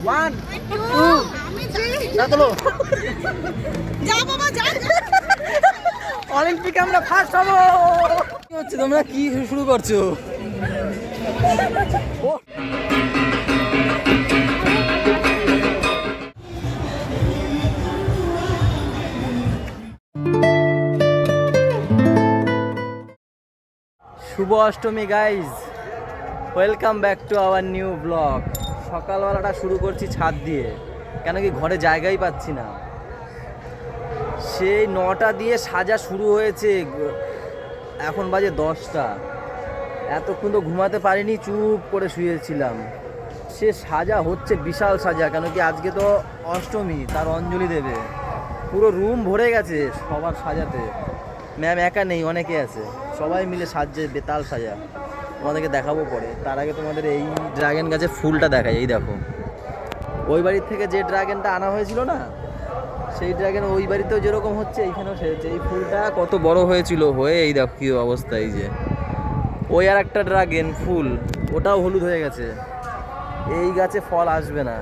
One না তোলো যা বাবা যা। অলিম্পিকে আমরা ফার্স্ট হব। কি হচ্ছে তোমরা? কি শুরু করছ? শুভ Ashtami guys welcome back to our new blog সকালবেলাটা শুরু করছি ছাদ দিয়ে। কেন কি ঘরে জায়গাই পাচ্ছি না। সেই নটা দিয়ে সাজা শুরু হয়েছে। এখন বাজে দশটা। এতক্ষণ তো ঘুমাতে পারিনি, চুপ করে শুয়েছিলাম। সে সাজা হচ্ছে বিশাল সাজা, কেন কি আজকে তো অষ্টমী, তার অঞ্জলি দেবে। পুরো রুম ভরে গেছে সবার সাজাতে। ম্যাম একা নেই, অনেকে আছে। সবাই মিলে সাজছে বেতাল সাজা। তোমাদেরকে দেখাবো পরে। তার আগে তোমাদের এই ড্রাগন গাছের ফুলটা দেখায় এই দেখো। ওই বাড়ির থেকে যে ড্রাগনটা আনা হয়েছিল না, সেই ড্রাগন ওই বাড়িতেও যেরকম হচ্ছে, এইখানেও সেরেছে এই ফুলটা কত বড় হয়েছিল হয়ে, এই দেখো কি অবস্থা, এই যে। ওই আর একটা ড্রাগন ফুল, ওটাও হলুদ হয়ে গেছে। এই গাছে ফল আসবে না।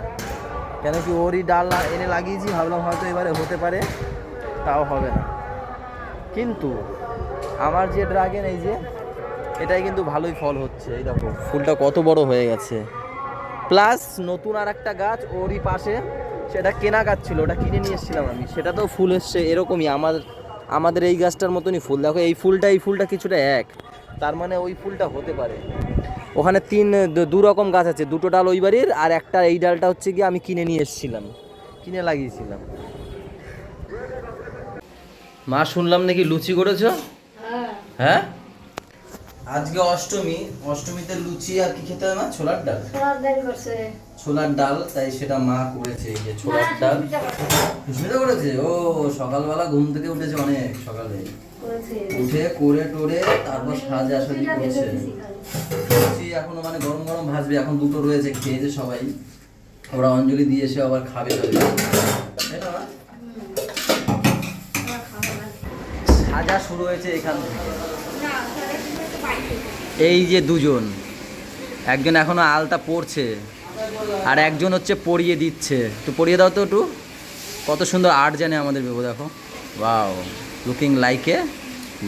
কেন কি ওরই ডাল এনে লাগিয়েছি, ভাবলাম হয়তো এবারে হতে পারে, তাও হবে না। কিন্তু আমার যে ড্রাগন এই যে এটাই কিন্তু ভালোই ফল হচ্ছে এই দেখো। ফুলটা কত বড় হয়ে গেছে। প্লাস নতুন আর একটা গাছ ওরই পাশে সেটা কেনা গাছ ছিল ওটা কিনে নিয়ে এসেছিলাম আমি। সেটা তো ফুল এসছে এরকমই আমার আমাদের এই গাছটার মতনই ফুল। দেখো এই ফুলটা এই ফুলটা কিছুটা এক। তার মানে ওই ফুলটা হতে পারে। ওখানে তিন দু- রকম গাছ আছে দুটো ডাল ওই বাড়ির আর একটা এই ডালটা হচ্ছে গিয়ে আমি কিনে নিয়ে এসেছিলাম। কিনে লাগিয়েছিলাম। মা শুনলাম নাকি লুচি করেছ? হ্যাঁ? আজকে অষ্টমী অষ্টমীতে লুচি আর কি খেতে হয় মা? ছোলার ডাল? ছোলার ডাল তাই সেটা মা করেছে যে ছোলার ডাল। সুস্মিতা করেছে। ও সকালবেলা ঘুম থেকে উঠেছে অনেক সকালে। উঠে করে টোরে তারপর সাজা সাজি করছে। লুচি এখনও মানে গরম গরম ভাজবে এখন দুটো রয়েছে খেয়েছে সবাই। ওরা অঞ্জলি দিয়ে এসে আবার খাবে তাই না সাজা শুরু হয়েছে এখান থেকে। এই যে দুজন একজন এখনও আলতা পড়ছে আর একজন হচ্ছে পরিয়ে দিচ্ছে। তো পরিয়ে দাও তো একটু। কত সুন্দর আর্ট জানে আমাদের বেবু দেখো। Wow looking like a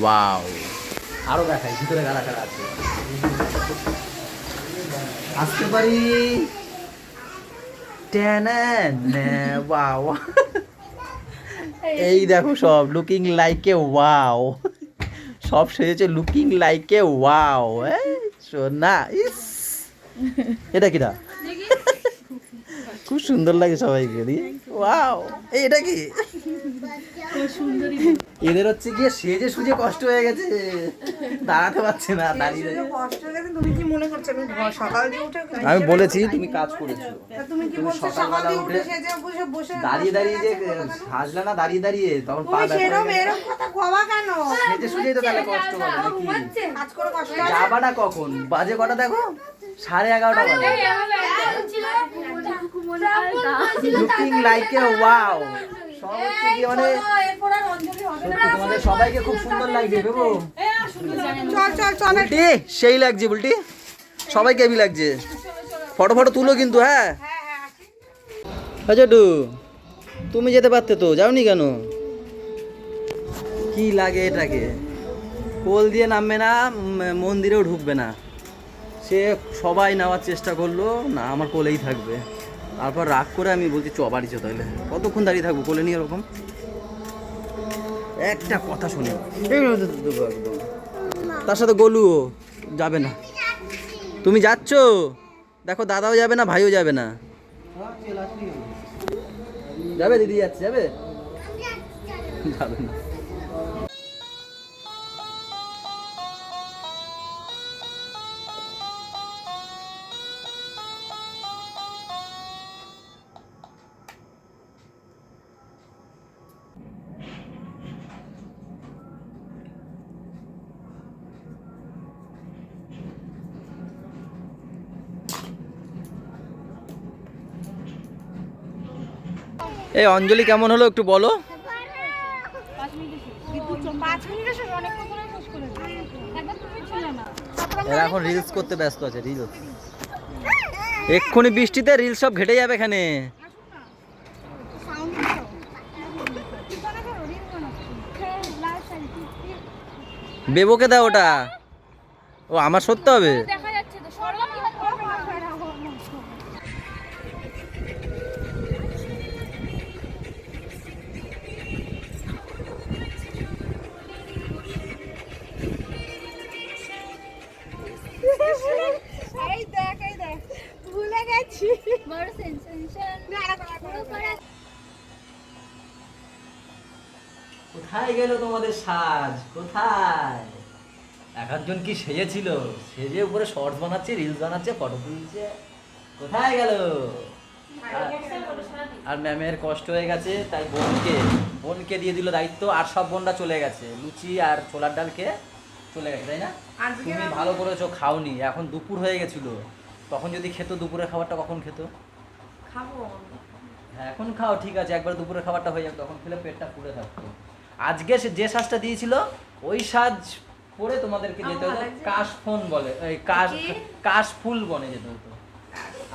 wow আরও দেখাই ভিতরে গাড়া গাড়া আছে। আসতে পারি? ওয়াও এই দেখো সব লুকিং লাইক এ ওয়াও সব সেজেছে লুকিং লাইক এ ওয়াও সোনা ইস। এটা কিটা? খুব সুন্দর লাগে সবাইকে দি ওয়াও এই এটা কি? এদের হচ্ছে গিয়ে সেজে সুজে কষ্ট হয়ে গেছে। দাঁড়াতে পারছে না দাঁড়িয়ে দাঁড়িয়ে। কষ্ট হয়ে গেছে? তুমি কি মনে করছ? আমি সকাল দিয়ে উঠে আমি বলেছি তুমি কাজ করেছ। তুমি কি বলছো? সকাল সকালবেলা দিয়ে উঠে সেজে বসে বসে দাঁড়িয়ে দাঁড়িয়ে যে হাসলে না দাঁড়িয়ে দাঁড়িয়ে তখন পা তুমি ব্যথা সেরকম এরকম কথা কবা কেন? সেজে সুজেই তো তাহলে কষ্ট হবে নাকি? কাজ করে কষ্ট হয় যাবাটা কখন? বাজে কটা দেখো? সাড়ে এগারোটা বাজে। লুকিং লাইক এ ওয়াও সব কি মানে তোমাদের সবাইকে খুব সুন্দর লাগছে চল সেই লাগছে বুলটি সবাইকে হেভি লাগছে? ফটো ফটো তুলো কিন্তু হ্যাঁ। আচ্ছা তুমি যেতে পারতে তো, যাওনি কেন? কি লাগে এটাকে? কোল দিয়ে নামবে না মন্দিরেও ঢুকবে না। সে সবাই নেওয়ার চেষ্টা করল, না, আমার কোলেই থাকবে। তারপর রাগ করে আমি বলছি, চ তাহলে। কতক্ষণ দাঁড়িয়ে থাকব কোলে নিয়ে এরকম একটা কথা শুনে একদম তার সাথে গোলুও যাবে না। তুমি যাচ্ছ? দেখো, দাদাও যাবে না, ভাইও যাবে না। যাবে, দিদি যাচ্ছে, যাবে? যাবে না। এই অঞ্জলি কেমন হলো একটু বলো। এরা এখন রিলস করতে ব্যস্ত আছে রিলস এক্ষুনি বৃষ্টিতে রিলস সব ঘেটে যাবে এখানে। বেবোকে দাও ওটা। ও, আমার সত্যি হবে? একজন কি সেজেছিল? সেজে উপরে শর্টস বানাচ্ছে রিলস বানাচ্ছে ফটো তুলছে। কোথায় গেল? আর- ম্যামের কষ্ট হয়ে গেছে তাই বোনকে বোনকে দিয়ে দিল দায়িত্ব আর সব বোনরা চলে গেছে। লুচি আর ছোলার ডাল খেয়ে চলে গেছে তাই না? তুমি ভালো করেছ খাওনি। এখন দুপুর হয়ে গেছিল। তখন যদি খেতো দুপুরের খাবারটা কখন খেত? হ্যাঁ এখন খাও ঠিক আছে। একবার দুপুরের খাবারটা হয়ে যাক তখন খেলে পেটটা পুড়ে থাকতো। আজকে সে যে সাজটা দিয়েছিল ওই সাজ পরে তোমাদেরকে যেতে হতো কাশ ফোন বলে এই কাশ কাশ ফুল বনে যেতে হতো।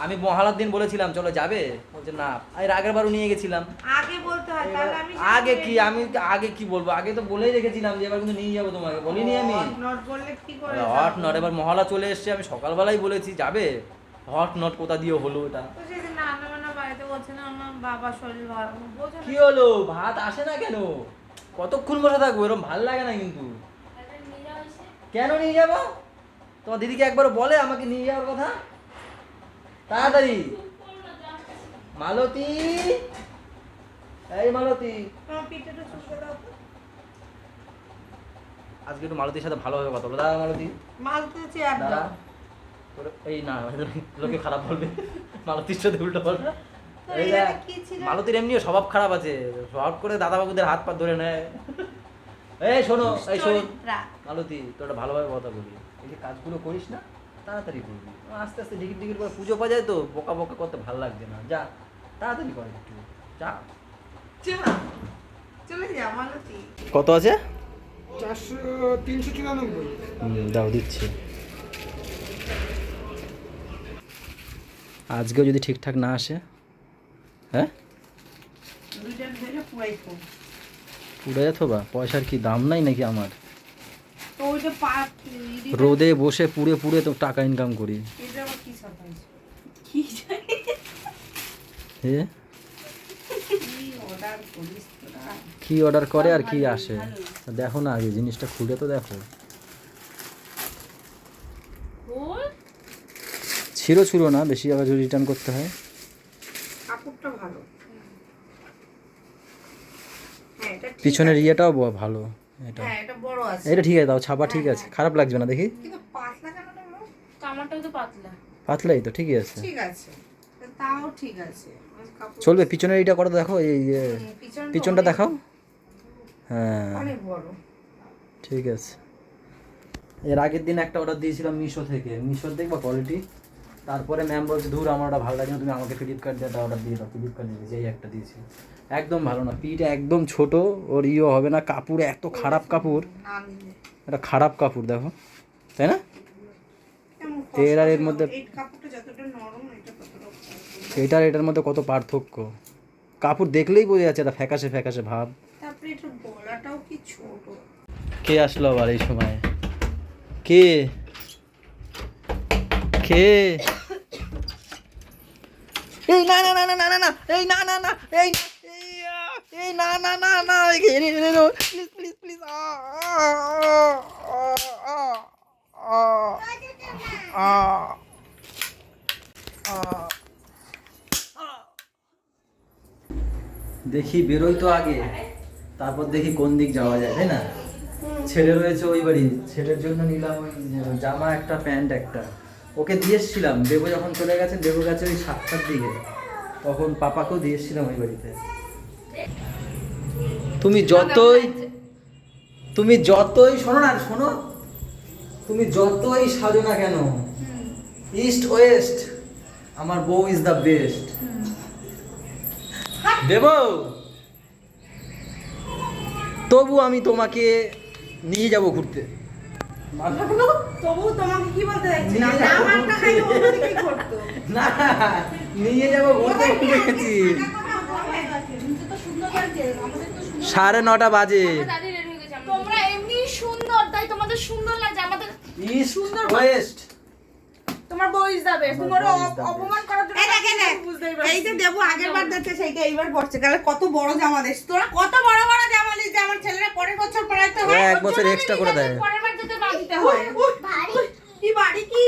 আমি মহালার দিন বলেছিলাম চলো যাবে? বলছে না। এর আগের বারও নিয়ে গেছিলাম। আগে বলতে হয় তাহলে আমি আগে কি আমি আগে কি বলব? আগে তো বলেই রেখেছিলাম যে এবার কিন্তু নিয়ে যাব তোমাকে। বলিনি আমি। নট বললে কি করে হট নট এবার মহালা চলে এসেছে আমি সকালবেলাই বলেছি যাবে? হট নট কোথা দিয়ে হলো ভালো কি হলো? ভাত আসে না কেন? কতক্ষণ বসে থাকব? এরকম ভালো লাগে না কিন্তু। কেন নিয়ে যাব? তোমার দিদিকে একবার বলে আমাকে নিয়ে যাওয়ার কথা? তাড়াতাড়ি। মালতী। এই মালতী। তো। আজকে একটু মালতীর সাথে ভালোভাবে কথা বলো। দাদা মালতী। মাল তো চেয়ার দাদা এই না লোকে খারাপ বলবে। মালতীর সাথে উল্টো বলবে মালতীর এমনিও স্বভাব খারাপ আছে। স্বভাব করে দাদা বাবুদের হাত পা ধরে নেয়। এই শোনো এই শোন। মালতী তোর একটা ভালোভাবে কথা বলি। এই যে কাজগুলো করিস না তাড়াতাড়ি করবি। আস্তে আস্তে ডিকিট ডিকিট করে পুজো পাওয়া যায় তো বোকা বোকা করতে ভালো লাগছে না। যা তাড়াতাড়ি কর একটু। যা। চলো যা মালতী। কত আছে? চারশো তিনশো চুরানব্বই। দাও দিচ্ছি। আজকেও যদি ঠিকঠাক না আসে হ্যাঁ? পুড়ে যেত বা? পয়সার কি দাম নাই নাকি আমার? রোদে বসে পুড়ে পুড়ে তো টাকা ইনকাম করি। কি অর্ডার করে আর কি আসে? দেখো না আগে জিনিসটা খুলে তো দেখো। ছিঁড়ো ছিঁড়ো না বেশি আবার যদি রিটার্ন করতে হয় কাপড়টা ভালো হ্যাঁ এটা ঠিক পিছনের ইয়েটাও ব- ভালো এটা। হ্যাঁ এটা বড় আছে। এটা ঠিক আছে দাও ছাপা ঠিক আছে। খারাপ লাগবে না দেখি। কিন্তু পাতলা কেন নেব কামারটাও তো পাতলা। পাতলাই তো ঠিকই আছে। ঠিক আছে। তাও ঠিক আছে। চলবে পিছনের এইটা করো দেখো এই ইয়ে, পিছনটা দেখাও। হ্যাঁ। অনেক বড়। ঠিক আছে। এর আগের দিন একটা অর্ডার দিয়েছিলাম মিশো থেকে। মিশোর দেখবা কোয়ালিটি তারপরে ম্যাম বলছে ধুর আমার ওটা ভালো লাগে না তুমি আমাকে ফ্লিপকার্ট দিয়ে একটা অর্ডার দিয়ে দাও ক্রেডিট কার্ড দিয়ে যেই একটা দিয়েছি। একদম ভালো না পিটা একদম ছোট ওর ইয়ে হবে না কাপড় এত খারাপ কাপড়। এটা খারাপ কাপড় দেখো তাই না? এর আর এর মধ্যে- এটার এটার মধ্যে কত পার্থক্য? কাপড় দেখলেই বোঝা যাচ্ছে এটা ফ্যাকাশে ফ্যাকাশে ভাব। কে আসলো আবার এই সময়? কে? কে এই না না না না না না না এই না না না এই এই, এই না না না না প্লিজ প্লিজ প্লিজ দেখি বেরোই তো আগে তারপর দেখি কোন দিক যাওয়া যায় তাই না ছেলে রয়েছে ওই বাড়ি ছেলের জন্য নিলাম ওই জামা একটা প্যান্ট একটা ওকে দিয়ে এসেছিলাম। দেবো যখন চলে গেছে, দেবো গেছে ওই সাতটার দিকে। তখন পাপাকেও দিয়ে এসেছিলাম ওই বাড়িতে। তুমি যতই তুমি যতই শোনো না, শোনো। তুমি যতই সাজো না কেন, ইস্ট ওয়েস্ট, আমার বউ ইজ দ্য বেস্ট। দেব, তবু আমি তোমাকে নিয়ে যাব ঘুরতে। তবু তোমাকে কি বলতে নিয়ে যাব আমারটা অন্যদিকে করতো না নিয়ে যাব ঘুরতে ভুলে গেছি। সাড়ে নটা বাজে। তোমরা এমনি সুন্দর তাই তোমাদের সুন্দর লাগছে আমাদের ইস্ট ওয়েস্ট তোমার বইস যাবে যাবে। অপমান করার জন্য এই যে দেবো আগের বার দেখতে সেইটা এইবার পড়ছে। কালে কত বড় জামা দিস? তোরা কত বড় বড় জামা দিস যে আমার ছেলেরা পরের বছর পড়াইতে হয়? এক বছর এক্সট্রা করে দেয়। যেতে হয়। কি বাড়ি। কি?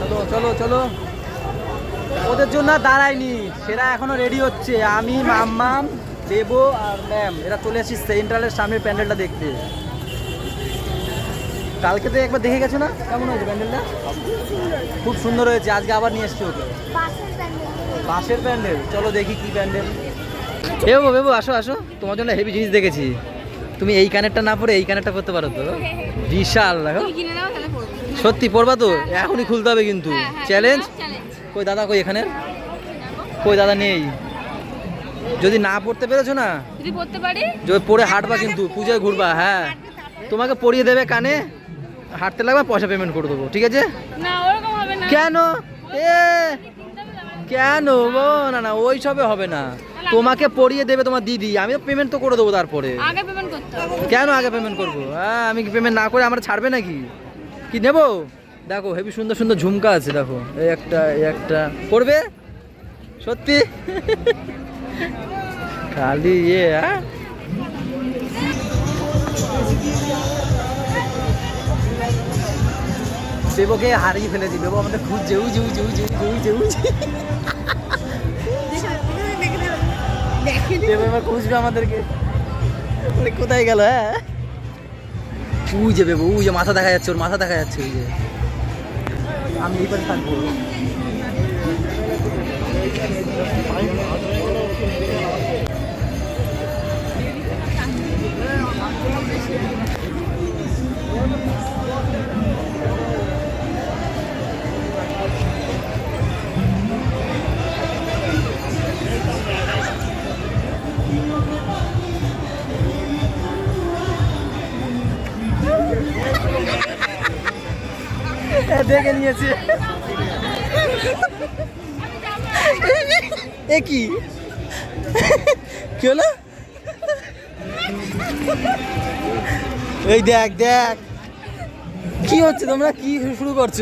চলো চলো চলো। ওদের জন্য আর দাঁড়ায়নি। সেরা এখনও রেডি হচ্ছে। আমি মাম্মাম দেবো আর ম্যাম। এরা চলে আসছি সেন্ট্রালের সামনের প্যান্ডেলটা দেখতে। কালকে তো একবার দেখে গেছো না? কেমন হয়েছে প্যান্ডেলটা? খুব সুন্দর হয়েছে। আজকে আবার নিয়ে এসছি ওকে। বাসের প্যান্ডেল। বাঁশের প্যান্ডেল। চলো দেখি কি প্যান্ডেল। এ বাবু বেবু আসো আসো। তোমার জন্য হেভি জিনিস দেখেছি। তুমি এই কানেরটা না পরে এই কানেরটা পরতে পারো তো। বিশাল দেখো। কিনে নাও তাহলে পড়ব সত্যি পড়বা তো? এখনই খুলতে হবে কিন্তু। চ্যালেঞ্জ চ্যালেঞ্জ কই দাদা কই এখানে কই দাদা নেই। যদি না পড়তে পেরেছ না? যদি পড়তে পারি? পড়ে হাঁটবা কিন্তু পুজোয় ঘুরবা হ্যাঁ। তোমাকে পরিয়ে দেবে কানে? হাঁটতে লাগবে পয়সা পেমেন্ট করে দেবো ঠিক আছে? না ওরকম হবে না। কেন? এ কেন? গো না না ওই সবে হবে না। তোমাকে পড়িয়ে দেবে তোমার দিদি আমি তো পেমেন্ট তো করে দেবো তারপরে। আগে পেমেন্ট করতে হবে। কেন আগে পেমেন্ট করব? হ্যাঁ আমি কি পেমেন্ট না করে আমার ছাড়বে নাকি? কি নেব? দেখো হেবি সুন্দর সুন্দর ঝুমকা আছে দেখো। এই একটা এই একটা। করবে সত্যি? খালি ইয়ে হ্যাঁ? দেবকে হারিয়ে ফেলেছি। দেবো আমাদের খুঁজছে উজি উজি উজি উজি উজি উজি দেবো এবার খুঁজবে আমাদেরকে। বলে, কোথায় গেল হ্যাঁ? উই যে বেবো উই যে মাথা দেখা যাচ্ছে ওর মাথা দেখা যাচ্ছে ওই যে। আমি এই পাশে থাকব। দেখে নিয়েছি। এ কি? কি এই দেখ দেখ। কি হচ্ছে তোমরা? কি শুরু করছ?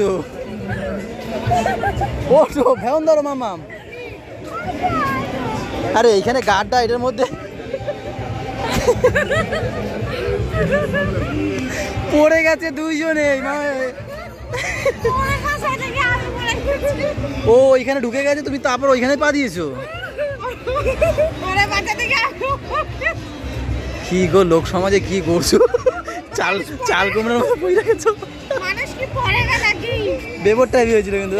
ওঠো ভেউন ধরো মামাম। আরে, এইখানে গাড্ডা এটার মধ্যে। পড়ে গেছে দুইজনে ও ওইখানে ঢুকে গেছে তুমি তারপর ওইখানে পা দিয়েছ। কি গো লোক সমাজে কি করছ? চাল চাল কুমড়ার মতো বই রেখেছো। না বেবর টাইপ হয়েছিল কিন্তু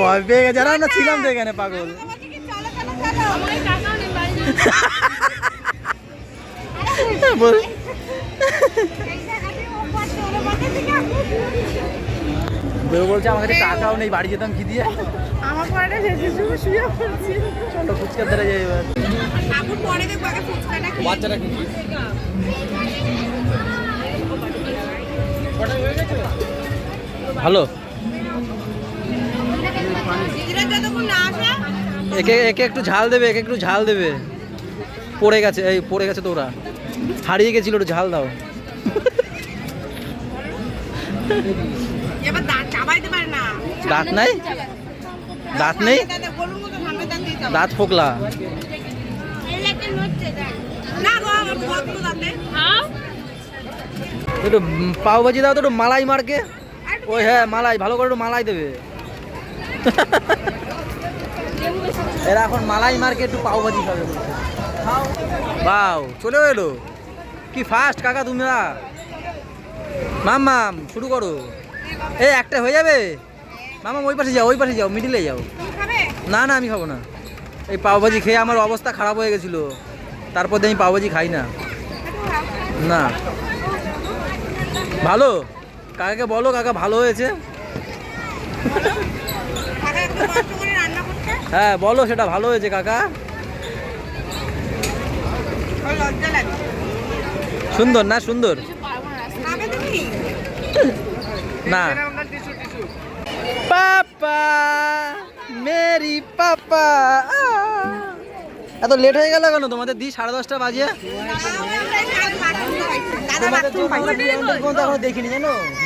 ভয় পেয়ে গেছে। আর আমরা ছিলাম তো এখানে পাগল। বেবু বলছে আমার কাছে টাকাও নেই বাড়ি যেতাম কি দিয়ে? আমার শুয়ে পড়ছি। চলো যাই এবার। ঠাকুর পরে দেখব আগে ফুচকাটা বাচ্চাটা কি? ভালো একে একে একটু ঝাল দেবে একে একটু ঝাল দেবে। পড়ে গেছে এই পড়ে গেছে তো ওরা। হারিয়ে গেছিল একটু ঝাল দাও। দাঁত নাই? দাঁত নেই? দাঁত ফোকলা। একটা হ্যাঁ? একটু পাও ভাজি দাও তো একটু মালাই মারকে ওই হ্যাঁ মালাই ভালো করে একটু মালাই দেবে। এরা এখন মালাই মার্কে একটু পাও ভাজি খাবে। বাও চলে এলো। কি ফাস্ট কাকা তোমরা মাম মাম শুরু করো। এই একটা হয়ে যাবে? মামা ওই পাশে যাও ওই পাশে যাও মিডিলে যাও। না না আমি খাব না। এই পাও ভাজি খেয়ে আমার অবস্থা খারাপ হয়ে গেছিল। তারপর দিয়ে আমি পাও ভাজি খাই না। না। ভালো? কাকাকে বলো কাকা ভালো হয়েছে? হ্যাঁ বলো সেটা ভালো হয়েছে কাকা। সুন্দর না সুন্দর? না। পাপা মেরি পাপা এত লেট হয়ে গেল কেন? তোমাদের দি সাড়ে দশটা বাজে দেখিনি তোমাদের বাথরুম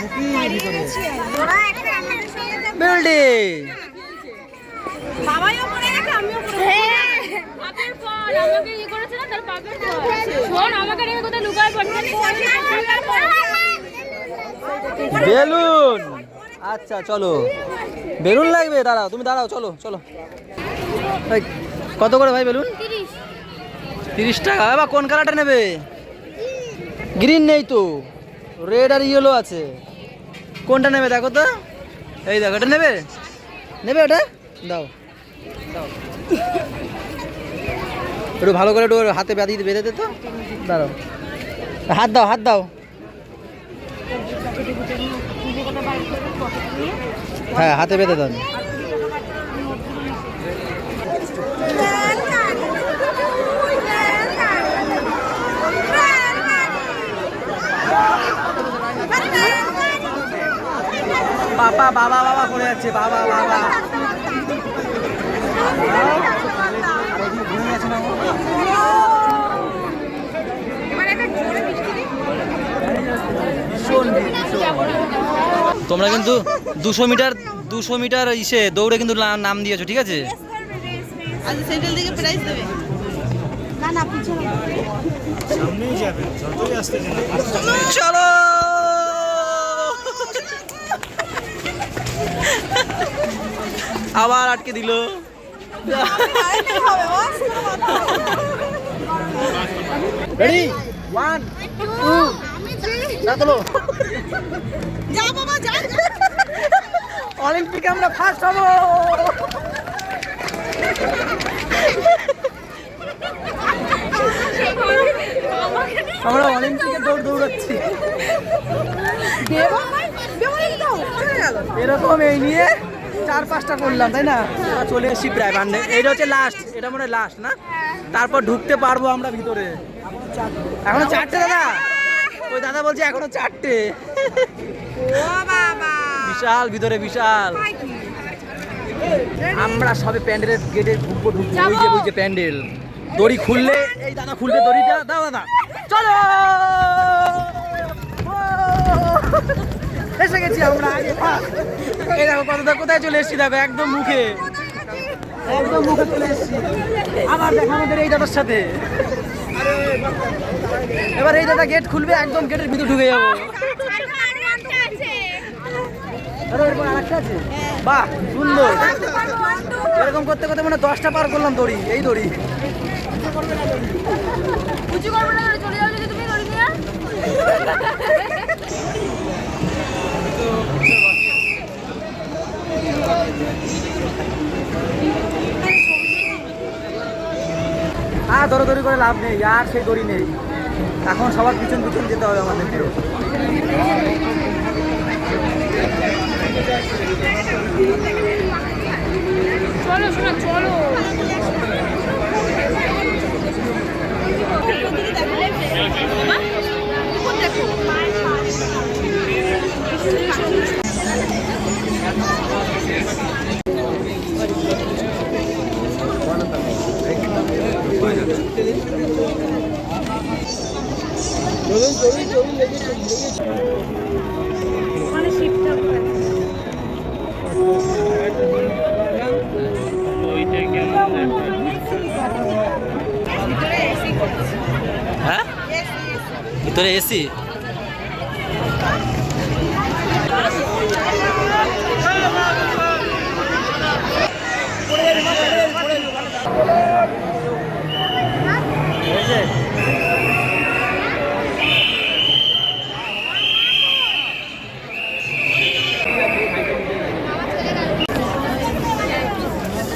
আমাকে ইয়ে করেছে না তার পাপের শোন আমাকে রেখে কোথায় লুকায় পড়ছে? বেলুন! আচ্ছা চলো। বেলুন লাগবে দাঁড়াও তুমি দাঁড়াও চলো চলো। কত করে ভাই বেলুন? তিরিশ টাকা? এবার কোন কালারটা নেবে? গ্রিন নেই তো রেড আর ইয়েলো আছে। কোনটা নেবে দেখো তো? এই দেখো এটা নেবে? নেবে ওটা? দাও দাও। একটু ভালো করে একটু হাতে ব্যাধি বেঁধে দে তো। দাঁড়াও। হাত দাও হাত দাও। হ্যাঁ হাতে বেঁধে দাও। বাবা বাবা বাবা করে যাচ্ছে। বাবা বাবা। তোমরা কিন্তু দুশো মিটার দুশো মিটার ইসে দৌড়ে কিন্তু নাম দিয়েছ ঠিক আছে? আজ সেন্ট্রাল থেকে প্রাইজ দেবে। না না পিছনে। চলো! আবার আটকে দিল। রেডি ওয়ান টু না তোলো যা বাবা যা অলিম্পিকে আমরা ফার্স্ট হব। আমরা অলিম্পিকে দৌড় দৌড়াচ্ছি। এরকম এই নিয়ে চার পাঁচটা করলাম, তাই না? চলে এসেছি প্রায় বান্ডে। এইটা হচ্ছে লাস্ট এটা মনে হয় লাস্ট না? তারপর ঢুকতে পারব আমরা ভিতরে। এখনও চারটে, দাদা? ওই দাদা বলছে এখনও চারটে। বিশাল, ভিতরে বিশাল। আমরা সবে প্যান্ডেলের গেটে ঢুকবো ঢুকবো। ওই যে ওই যে প্যান্ডেল। দড়ি খুললে, এই দাদা খুলবে দড়িটা দাও, দাদা। চলো! এসে গেছি আমরা। এই দেখো কতটা, কোথায় চলে এসেছি দেখো, একদম মুখে। একদম মুখে চলে এসেছি। আবার দেখা আমাদের এই দাদার সাথে। এবার এই দাদা গেট খুলবে, একদম গেটের ভিতর ঢুকে যাব। বাহ, সুন্দর। এরকম করতে করতে মানে দশটা পার করলাম দড়ি, এই দড়ি। উঁচু করব না চলে যদি তুমি দড়ি নিয়ে? আর দৌড়াদৌড়ি করে লাভ নেই, আর সেই দড়ি নেই। এখন সবার পিছন পিছন যেতে হবে আমাদেরকে। চলো শোনা, চলো। ভিতরে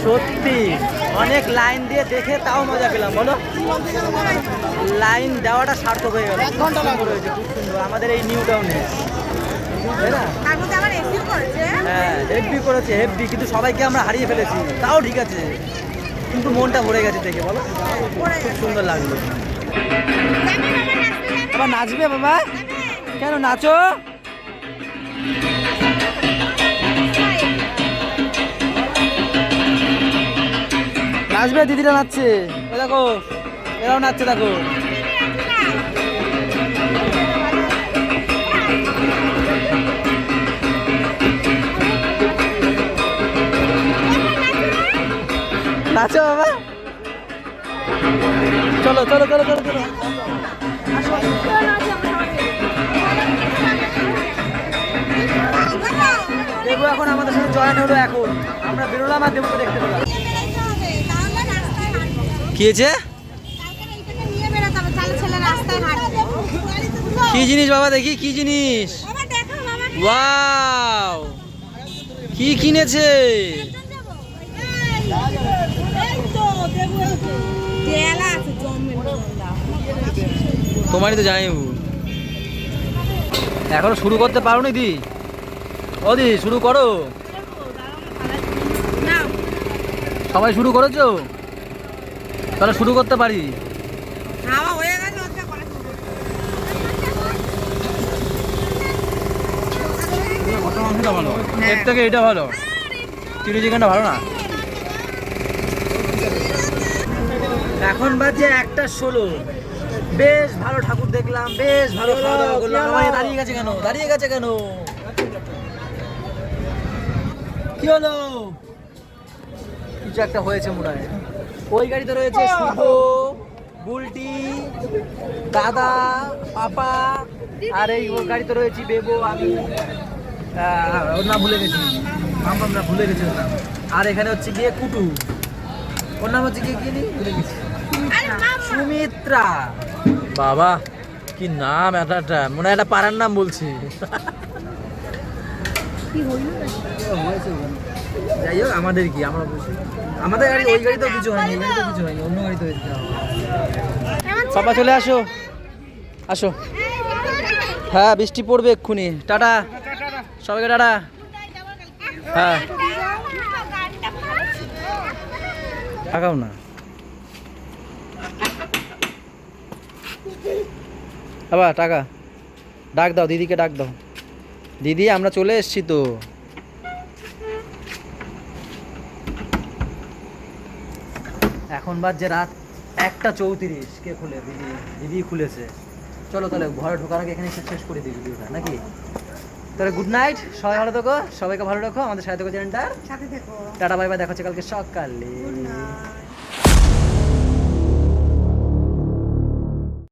সত্যি অনেক লাইন দিয়ে দেখে তাও মজা পেলাম বলো। লাইন দেওয়াটা সার্থক হয়ে গেল। এক ঘণ্টা লাগবে। রয়েছে খুব সুন্দর। আমাদের এই নিউ টাউনে। হ্যাঁ হেভি করেছে হেভি কিন্তু সবাইকে আমরা হারিয়ে ফেলেছি। তাও ঠিক আছে। কিন্তু মনটা ভরে গেছে দেখে বলো? খুব সুন্দর লাগল। বাবা নাচবে বাবা কেন নাচো? নাচবে দিদিরা নাচছে। দেখো। এরাও নাচছে, দেখো। নাচো বাবা। চলো চলো চলো চলো চলো। দেবু এখন আমাদের সাথে জয়েন হলো এখন। আমরা বেরোলাম আর দেবুকে দেখতে পেলাম। কি হয়েছে নিয়ে বেরোতে হবে তাহলে ছেলে রাস্তায় হাঁটবে কি জিনিস বাবা দেখি কি জিনিস? ওয়াও! কি কিনেছে? তোমারই তো জানি। এখনও শুরু করতে পারো নি দি? ও দি শুরু করো। সবাই শুরু করেছ? তাহলে শুরু করতে পারি হাওয়া হয়ে গেছে ওটা করা শুরু। ভালো এর থেকে এটা ভালো। চিলি চিকেনটা ভালো না? এখন বাজে একটা ষোলো। বেশ ভালো ঠাকুর দেখলাম বেশ ভালো খাওয়া দাওয়া করলাম। দাঁড়িয়ে গেছে কেন? দাঁড়িয়ে গেছে কেন? কি হলো? কিছু একটা হয়েছে মনে হয় ওই গাড়িতে রয়েছে শুভ বুলটি দাদা পাপা আর এই ওর গাড়িতে রয়েছি বেবো আমি। ওর নাম ভুলে গেছি। মাম না ভুলে গেছি ওর নাম আর এখানে হচ্ছে গিয়ে কুটু। ওর নাম হচ্ছে গিয়ে কি ভুলে গেছি। সুমিত্রা। বাবা কি নাম একটা মনে হয় একটা পাড়ার নাম বলছি। যাই হোক আমাদের কি? আমরা বলছি আমাদের গাড়ি ওই গাড়ি তো কিছু হয়নি এই গাড়ি তো কিছু হয়নি অন্য গাড়ি তো হয়েছে পাপা চলে আসো। আসো। হ্যাঁ বৃষ্টি পড়বে এক্ষুনি। টাটা। সবাইকে টাটা। হ্যাঁ। টাকাও না। আবার টাকা। ডাক দাও, দিদিকে ডাক দাও। দিদি, আমরা চলে এসছি তো। এখন বাজছে রাত একটা চৌত্রিশ। কে খুলে? দিদি দিদি খুলেছে। চলো তাহলে ঘরে ঢোকার আগে এখানে শেষ করে দিই ভিডিওটা, নাকি? তাহলে গুড নাইট সবাই ভালো থাকো সবাইকে ভালো রাখো আমাদের সাথে থাকো চ্যানেলটা। সাথে থেকো। টাটা বাই বাই দেখা হচ্ছে কালকে সকালে।